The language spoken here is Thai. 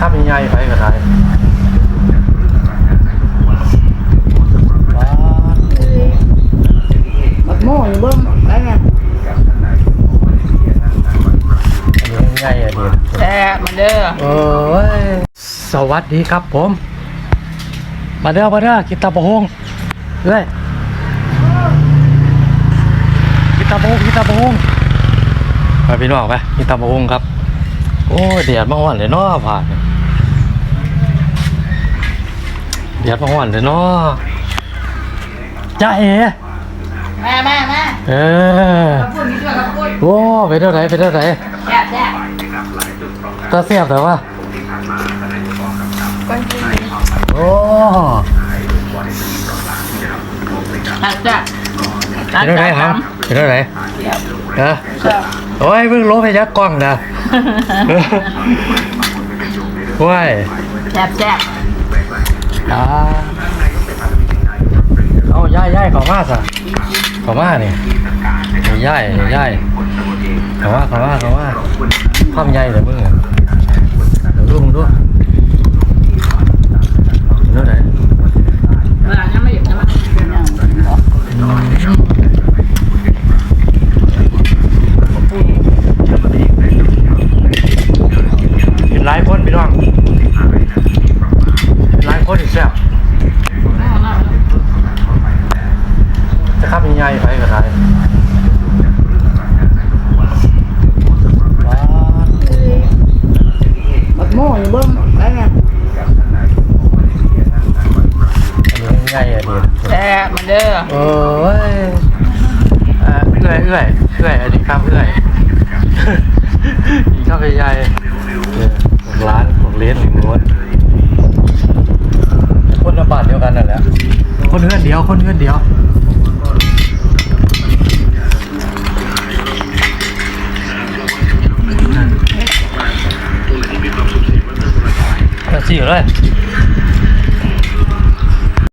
ขับใหญ่ๆไปก็ได้ว้าวบักโม่นี่เบิ่งไปแม่อันนี้ง่ายอันนี้แซ่บมาเด้อโอ้ยสวัสดีครับผม มาเด้อมาเด้อกินตาบะฮงเอ้ยกินตาบะฮงกินตาบะฮงไปพี่น้องไปกินตาบะฮงครับโอ้ยเดียดมาห่อนเลยเนาะผ่าน เดียดมาห่อนเลยเนาะจ้าเอ๋แม่แม่แม่เออขอบคุณที่ช่วยขอบคุณโอ้เป็นเท่าไหรเป็นเท่าไหรแซ่บแซ่บตาเสียบแต่ว่าก้อนกินโอ้แซ่บแซ่บเป็นเท่าไหรครับเป็นเท่าไหรฮะแซ่บโอ้ยเพิ่งลบไปยักกล้องนะว้ายแซ่บแซ่บ อ่าเอาย่ายย่ายเขามาสะเขามาเนี่ยย่ายย่ายเขามาเขามาเขามาความใหญ่เลยมึงอะเดี๋ยวดูมึงดูเป็นเท่าไหร เวลายังไม่หยุดนะมั้ง กินหลายคนพี่น้องกินหลายคนอีกแซ่บจะขับ ใหญ่ๆไปก็ได้ว้าวบักโม่นี่เบิ่งไปแม่อันนี้ง่ายอันนี้แซ่บมาเด้อโอ้ยอ่าเอื้อยเอื้อยเอื้อยอันนี้ครับเอื้อยอีกข้าวใหญ่ๆเออของร้านของเลี้ยนหนึ่งม้วนคนละบาทเดียวกันนั่นแหละคนเพื่อนเดียวคนเพื่อนเดียว 我自己来